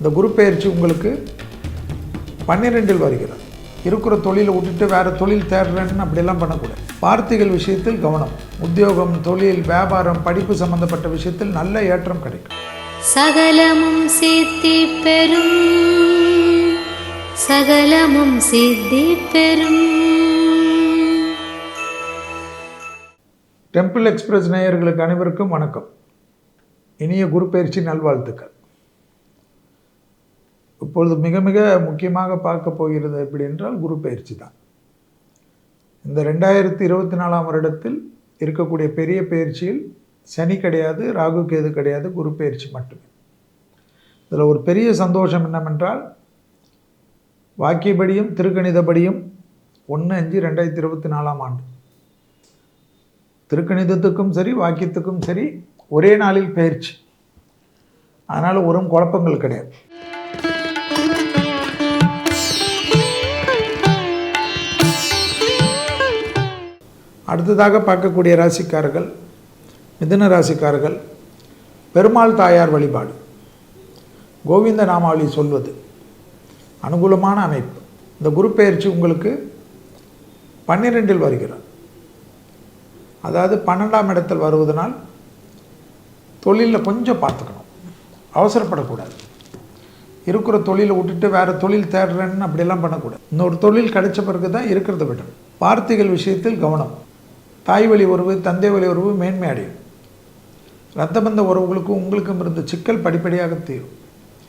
இந்த குரு பயிற்சி உங்களுக்கு பன்னிரெண்டில் வருகிறது. இருக்கிற தொழிலை விட்டுட்டு வேறு தொழில் தேடுறேன்னு அப்படியெல்லாம் பண்ணக்கூடாது. வார்த்தைகள் விஷயத்தில் கவனம். உத்தியோகம் தொழில் வியாபாரம் படிப்பு சம்பந்தப்பட்ட விஷயத்தில் நல்ல ஏற்றம் கிடைக்கும். சகலமும் சித்தி பெறும். சகலமும் சித்தி பெறும். டெம்பிள் எக்ஸ்பிரஸ் நேயர்களுக்கு அனைவருக்கும் வணக்கம். இனிய குரு பயிற்சி நல்வாழ்த்துக்கள். இப்பொழுது மிக மிக முக்கியமாக பார்க்க போகிறது எப்படி என்றால் குரு பயிற்சி தான். இந்த ரெண்டாயிரத்தி இருபத்தி நாலாம் வருடத்தில் இருக்கக்கூடிய பெரிய பயிற்சியில் சனி கிடையாது ராகு கேது கிடையாது குரு பயிற்சி மட்டுமே. இதில் ஒரு பெரிய சந்தோஷம் என்னவென்றால் வாக்கியபடியும் திருக்கணிதபடியும் ஒன்று அஞ்சு ரெண்டாயிரத்தி இருபத்தி நாலாம் ஆண்டு. திருக்கணிதத்துக்கும் சரி வாக்கியத்துக்கும் சரி ஒரே நாளில் பயிற்சி. அதனால் ஒரு குழப்பங்கள் கிடையாது. அடுத்ததாக பார்க்கக்கூடிய ராசிக்காரர்கள் மிதுன ராசிக்காரர்கள் பெருமாள் தாயார் வழிபாடு. கோவிந்த நாமாவளி சொல்வது அனுகூலமான அமைப்பு. இந்த குரு பெயர்ச்சி உங்களுக்கு பன்னிரெண்டில் வருகிறார். அதாவது பன்னெண்டாம் இடத்தில் வருவதனால் தொழிலில் கொஞ்சம் பார்த்துக்கணும். அவசரப்படக்கூடாது. இருக்கிற தொழிலை விட்டுட்டு வேறு தொழில் தேடுறேன்னு அப்படியெல்லாம் பண்ணக்கூடாது. இன்னொரு தொழில் கிடைச்ச பிறகு தான் இருக்கிறத விடணும். வார்த்தைகள் விஷயத்தில் கவனம். தாய் வழி உறவு தந்தை வழி உறவு மேன்மை அடையும். ரத்தபந்த உறவுகளுக்கும் உங்களுக்கும் இருந்த சிக்கல் படிப்படியாக தீரும்.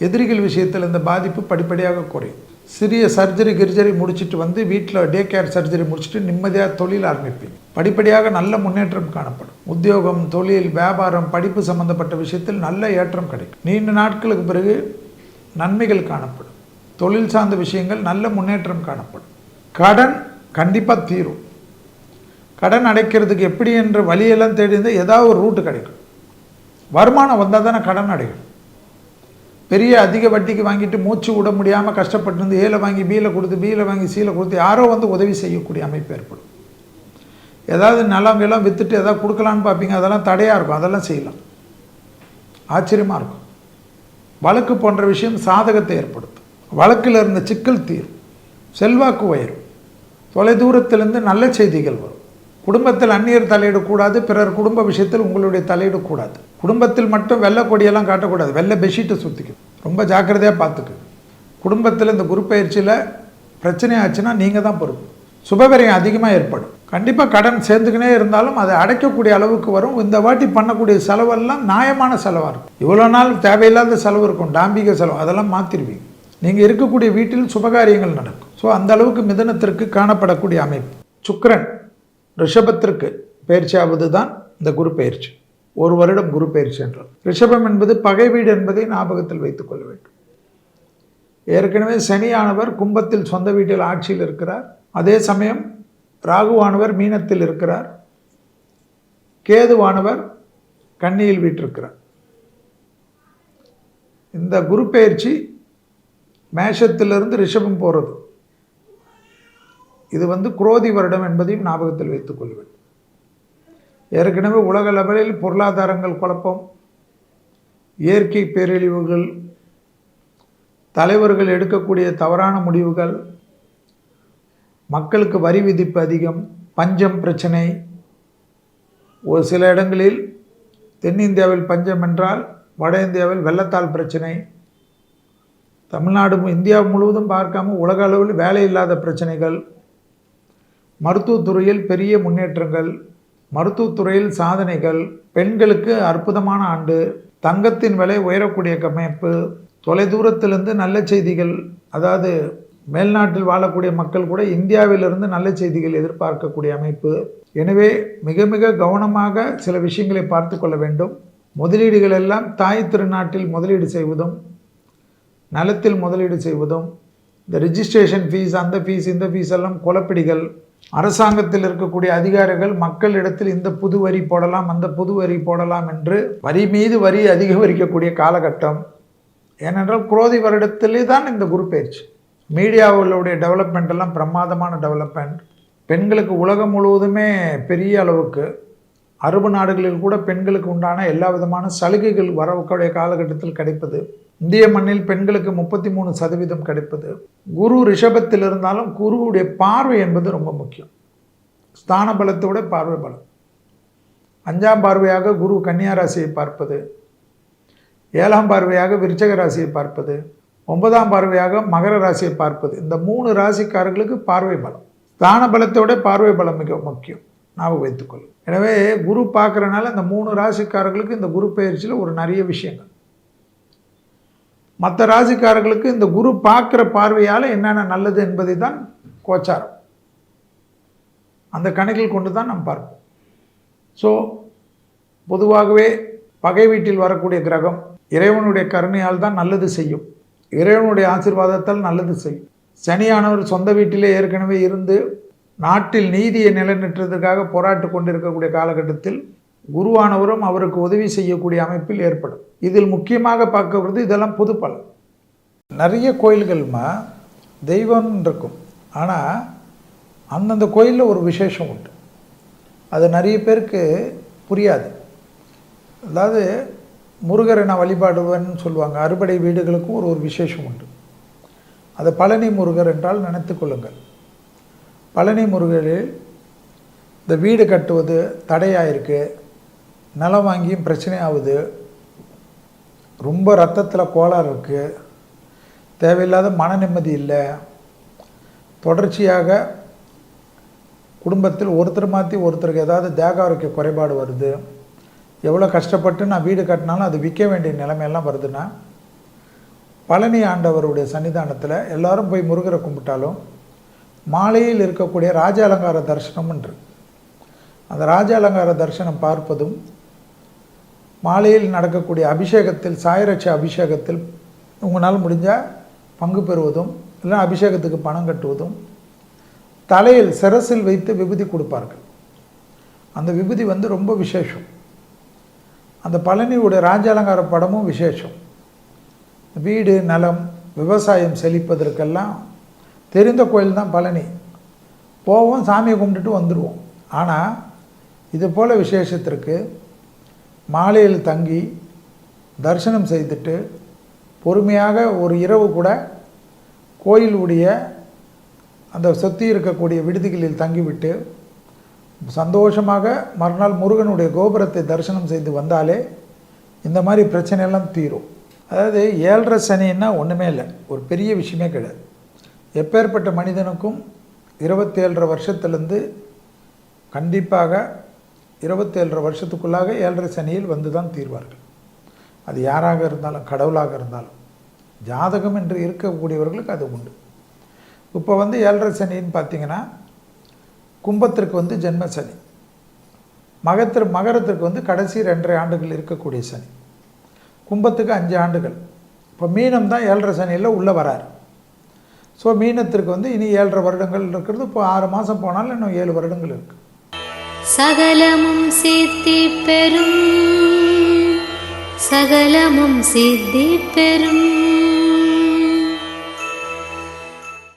எதிரிகள் விஷயத்தில் இந்த பாதிப்பு படிப்படியாக குறையும். சிறிய சர்ஜரி கிர்ஜரி முடிச்சுட்டு வந்து வீட்டில் டே கேர் சர்ஜரி முடிச்சுட்டு நிம்மதியாக தொழில் ஆரம்பிப்பீங்க. படிப்படியாக நல்ல முன்னேற்றம் காணப்படும். உத்தியோகம் தொழில் வியாபாரம் படிப்பு சம்பந்தப்பட்ட விஷயத்தில் நல்ல ஏற்றம் கிடைக்கும். நீண்ட நாட்களுக்கு பிறகு நன்மைகள் காணப்படும். தொழில் சார்ந்த விஷயங்கள் நல்ல முன்னேற்றம் காணப்படும். கடன் கண்டிப்பாக தீரும். கடன் அடைக்கிறதுக்கு எப்படி என்ற வழியெல்லாம் தேடி இருந்தால் ஏதாவது ஒரு ரூட்டு கிடைக்கும். வருமானம் வந்தால் தானே கடன் அடையும். பெரிய அதிக வட்டிக்கு வாங்கிட்டு மூச்சு விட முடியாமல் கஷ்டப்பட்டு இருந்து ஏல வாங்கி பீல கொடுத்து பீல வாங்கி சீல கொடுத்து யாரோ வந்து உதவி செய்யக்கூடிய அமைப்பு ஏற்படும். ஏதாவது நிலம் எல்லாம் விற்றுட்டு ஏதாவது கொடுக்கலான்னு பார்ப்பீங்க அதெல்லாம் தடையாக இருக்கும் அதெல்லாம் செய்யலாம். ஆச்சரியமாக இருக்கும். வழக்கு போன்ற விஷயம் சாதகத்தை ஏற்படுத்தும். வழக்கில் இருந்த சிக்கல் தீரும். செல்வாக்கு உயரும். தொலைதூரத்திலிருந்து நல்ல செய்திகள் வரும். குடும்பத்தில் அந்நியர் தலையிடக்கூடாது பிறர் குடும்ப விஷயத்தில் உங்களுடைய தலையிடக்கூடாது. குடும்பத்தில் மட்டும் வெள்ளை கொடியெல்லாம் காட்டக்கூடாது. வெள்ளை பெட்ஷீட்டை சுற்றிக்கும் ரொம்ப ஜாக்கிரதையாக பார்த்துக்கு. குடும்பத்தில் இந்த குரு பயிற்சியில் பிரச்சனை ஆச்சுன்னா நீங்கள் தான் பொறுப்பு. சுபவிரயம் அதிகமாக ஏற்படும். கண்டிப்பாக கடன் சேர்ந்துக்கினே இருந்தாலும் அதை அடைக்கக்கூடிய அளவுக்கு வரும். இந்த வாட்டி பண்ணக்கூடிய செலவெல்லாம் நியாயமான செலவாக இருக்கும். இவ்வளோ நாள் தேவையில்லாத செலவு இருக்கும். டாம்பிக செலவு. அதெல்லாம் மாற்றிடுவீங்க நீங்கள் இருக்கக்கூடிய வீட்டில் சுபகாரியங்கள் நடக்கும். ஸோ அந்த அளவுக்கு மிதனத்திற்கு காணப்படக்கூடிய அமைப்பு. சுக்கரன். ரிஷபத்திற்கு பயிற்சியாவது தான் இந்த குரு பயிற்சி ஒரு வருடம் குரு பயிற்சி என்றால். ரிஷபம் என்பது பகை வீடு என்பதை ஞாபகத்தில் வைத்துக்கொள்ள வேண்டும். ஏற்கனவே சனியானவர் கும்பத்தில் சொந்த வீட்டில் ஆட்சியில் இருக்கிறார். அதே சமயம் ராகுவானவர் மீனத்தில் இருக்கிறார். கேதுவானவர் கன்னியில் வீட்டிருக்கிறார். இந்த குரு பயிற்சி மேஷத்திலிருந்து ரிஷபம் போகிறது இது வந்து குரோதி வருடம் என்பதையும் ஞாபகத்தில் வைத்துக் கொள்வேன். ஏற்கனவே உலக லெவலில் பொருளாதாரங்கள் குழப்பம் இயற்கை பேரழிவுகள் தலைவர்கள் எடுக்கக்கூடிய தவறான முடிவுகள் மக்களுக்கு வரி விதிப்பு அதிகம் பஞ்சம் பிரச்சனை. ஒரு சில இடங்களில் தென்னிந்தியாவில் பஞ்சம் என்றால் வட இந்தியாவில் வெள்ளத்தால் பிரச்சனை. தமிழ்நாடு இந்தியா முழுவதும் பார்க்காம உலக அளவில் வேலை இல்லாத பிரச்சனைகள். மருத்துவத்துறையில் பெரிய முன்னேற்றங்கள் மருத்துவத்துறையில் சாதனைகள் பெண்களுக்கு அற்புதமான ஆண்டு தங்கத்தின் விலை உயரக்கூடிய கமைப்பு தொலைதூரத்திலிருந்து நல்ல செய்திகள் அதாவது மேல்நாட்டில் வாழக்கூடிய மக்கள் கூட இந்தியாவிலிருந்து நல்ல செய்திகள் எதிர்பார்க்கக்கூடிய அமைப்பு. எனவே மிக மிக கவனமாக சில விஷயங்களை பார்த்து கொள்ள வேண்டும். முதலீடுகள் எல்லாம் தாய் திருநாட்டில் முதலீடு செய்வதும் நலத்தில் முதலீடு செய்வதும் இந்த ரிஜிஸ்ட்ரேஷன் ஃபீஸ் அந்த ஃபீஸ் இந்த ஃபீஸ் எல்லாம் குழப்பிடிகள் அரசாங்கத்தில் இருக்கக்கூடிய அதிகாரிகள் மக்களிடத்தில் இந்த புது வரி போடலாம் அந்த புது வரி போடலாம் என்று வரி மீது வரி அதிகரிக்கக்கூடிய காலகட்டம். ஏனென்றால் குரோதி வருடத்திலே தான் இந்த குரு பயிற்சி மீடியாவுடைய டெவலப்மெண்ட் எல்லாம் பிரமாதமான டெவலப்மெண்ட் பெண்களுக்கு உலகம் முழுவதுமே பெரிய அளவுக்கு அரபு நாடுகளில் கூட பெண்களுக்கு உண்டான எல்லா விதமான சலுகைகள் வரக்கூடிய காலகட்டத்தில் கிடைப்பது. இந்திய மண்ணில் பெண்களுக்கு முப்பத்தி மூணு சதவீதம் கிடைப்பது. குரு ரிஷபத்தில் இருந்தாலும் குருவுடைய பார்வை என்பது ரொம்ப முக்கியம். ஸ்தான பலத்தோட பார்வை பலம். அஞ்சாம் பார்வையாக குரு கன்னியா ராசியை பார்ப்பது. ஏழாம் பார்வையாக விருச்சக ராசியை பார்ப்பது. ஒன்பதாம் பார்வையாக மகர ராசியை பார்ப்பது. இந்த மூணு ராசிக்காரர்களுக்கு பார்வை பலம். ஸ்தான பலத்தோட பார்வை பலம் மிக முக்கியம். ஞாபகம் வைத்துக்கொள்ளும். எனவே குரு பார்க்குறனால இந்த மூணு ராசிக்காரர்களுக்கு இந்த குரு பயிற்சியில் ஒரு நிறைய விஷயங்கள். மற்ற ராசிக்காரர்களுக்கு இந்த குரு பார்க்குற பார்வையால் என்னென்ன நல்லது என்பதை தான் கோச்சாரம். அந்த கணக்கில் கொண்டு தான் நாம் பார்ப்போம். ஸோ பொதுவாகவே பகை வீட்டில் வரக்கூடிய கிரகம் இறைவனுடைய கருணையால் தான் நல்லது செய்யும். இறைவனுடைய ஆசீர்வாதத்தால் நல்லது செய்யும். சனியானவர் சொந்த வீட்டிலே ஏற்கனவே இருந்து நாட்டில் நீதியை நிலைநிறுத்துவதற்காக போராட்டு கொண்டிருக்கக்கூடிய காலகட்டத்தில் குருவானவரும் அவருக்கு உதவி செய்யக்கூடிய அமைப்பில் ஏற்படும். இதில் முக்கியமாக பார்க்கப்படுது இதெல்லாம் பொது பலன். நிறைய கோயில்கள்மா தெய்வம் இருக்கும். ஆனால் அந்தந்த கோயிலில் ஒரு விசேஷம் உண்டு. அது நிறைய பேருக்கு புரியாது. அதாவது முருகரை நான் வழிபாடுவேன்னு சொல்லுவாங்க. அறுபடை வீடுகளுக்கும் ஒரு ஒரு விசேஷம் உண்டு. அது பழனி முருகர் என்றால் நினைத்து கொள்ளுங்கள். பழனி முருகரில் இந்த வீடு கட்டுவது தடையாக இருக்குது நிலம் வாங்கியும் பிரச்சனை ஆகுது ரொம்ப ரத்தத்தில் கோளாறு இருக்குது தேவையில்லாத மன நிம்மதி இல்லை. தொடர்ச்சியாக குடும்பத்தில் ஒருத்தர் மாற்றி ஒருத்தருக்கு ஏதாவது தேக ஆரோக்கிய குறைபாடு வருது. எவ்வளோ கஷ்டப்பட்டு நான் வீடு கட்டினாலும் அது விற்க வேண்டிய நிலைமையெல்லாம் வருதுன்னா பழனி ஆண்டவருடைய சன்னிதானத்தில் எல்லாரும் போய் முருகரை கும்பிட்டாலும் மாலையில் இருக்கக்கூடிய ராஜ அலங்கார தரிசனம்ன்று அந்த ராஜ அலங்கார தரிசனம் பார்ப்பதும் மாலையில் நடக்கக்கூடிய அபிஷேகத்தில் சாயரட்ச அபிஷேகத்தில் உங்களால் முடிஞ்சால் பங்கு பெறுவதும் இல்லை அபிஷேகத்துக்கு பணம் கட்டுவதும் தலையில் சிரசில் வைத்து விபூதி கொடுப்பார்கள். அந்த விபூதி வந்து ரொம்ப விசேஷம். அந்த பழனியுடைய ராஜாலங்கார படமும் விசேஷம். வீடு நலம் விவசாயம் செழிப்பதற்கெல்லாம் தெரிந்த கோயில் தான் பழனி. போவோம் சாமியை கும்பிட்டுட்டு வந்துடுவோம் ஆனால் இது போல் விசேஷத்திற்கு மாலையில் தங்கி தரிசனம் செய்துட்டு பொறுமையாக ஒரு இரவு கூட கோயிலுடைய அந்த சுற்றி இருக்கக்கூடிய விடுதிகளில் தங்கிவிட்டு சந்தோஷமாக மறுநாள் முருகனுடைய கோபுரத்தை தரிசனம் செய்து வந்தாலே இந்த மாதிரி பிரச்சனையெல்லாம் தீரும். அதாவது ஏழரை சனின்னா ஒன்றுமே இல்லை. ஒரு பெரிய விஷயமே கிடையாது. எப்பேற்பட்ட மனிதனுக்கும் இருபத்தேழரை வருஷத்துலேருந்து கண்டிப்பாக இருபத்தேழரை வருஷத்துக்குள்ளாக ஏழரை சனியில் வந்து தான் தீர்வார்கள். அது யாராக இருந்தாலும் கடவுளாக இருந்தாலும் ஜாதகம் என்று இருக்கக்கூடியவர்களுக்கு அது உண்டு. இப்போ வந்து ஏழரை சனின்னு பார்த்தீங்கன்னா கும்பத்திற்கு வந்து ஜென்ம சனி. மகத்திற்கு மகரத்திற்கு வந்து கடைசி ரெண்டரை ஆண்டுகள் இருக்கக்கூடிய சனி. கும்பத்துக்கு அஞ்சு ஆண்டுகள். இப்போ மீனம் தான் ஏழரை சனியில் உள்ளே வரார். ஸோ மீனத்திற்கு வந்து இனி ஏழரை வருடங்கள் இருக்கிறது. இப்போ ஆறு மாதம் போனாலும் இன்னும் ஏழு வருடங்கள் இருக்குது சகலமும் சித்தி பெறும். சகலமும் சித்தி பெறும்.